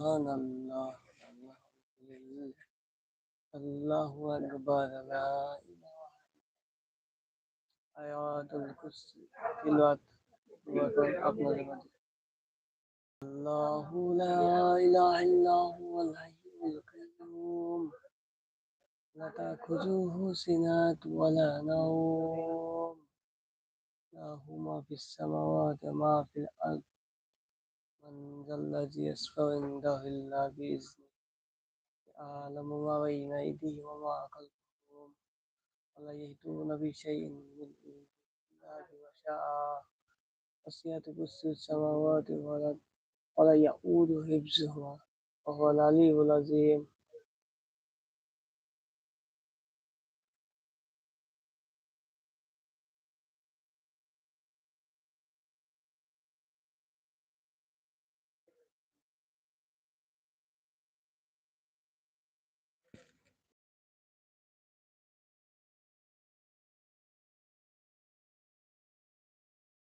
سبحان الله الحمد لله الله أكبر لا إله آيات الكرسي تلاوت আপনাদের মাঝে الله لا إله إلا هو الحي القيوم لا تأخذه سنة ولا نوم له ما في السماوات وما في الأرض من ذا الذي يشفع عنده إلا بإذنه يعلم ما بين أيديهم وما خلفهم ولا يهدون بشيء من إلا بما شاء وسع كرسي السماوات والأرض ولا يؤود حفظهما وهو العلي العظيم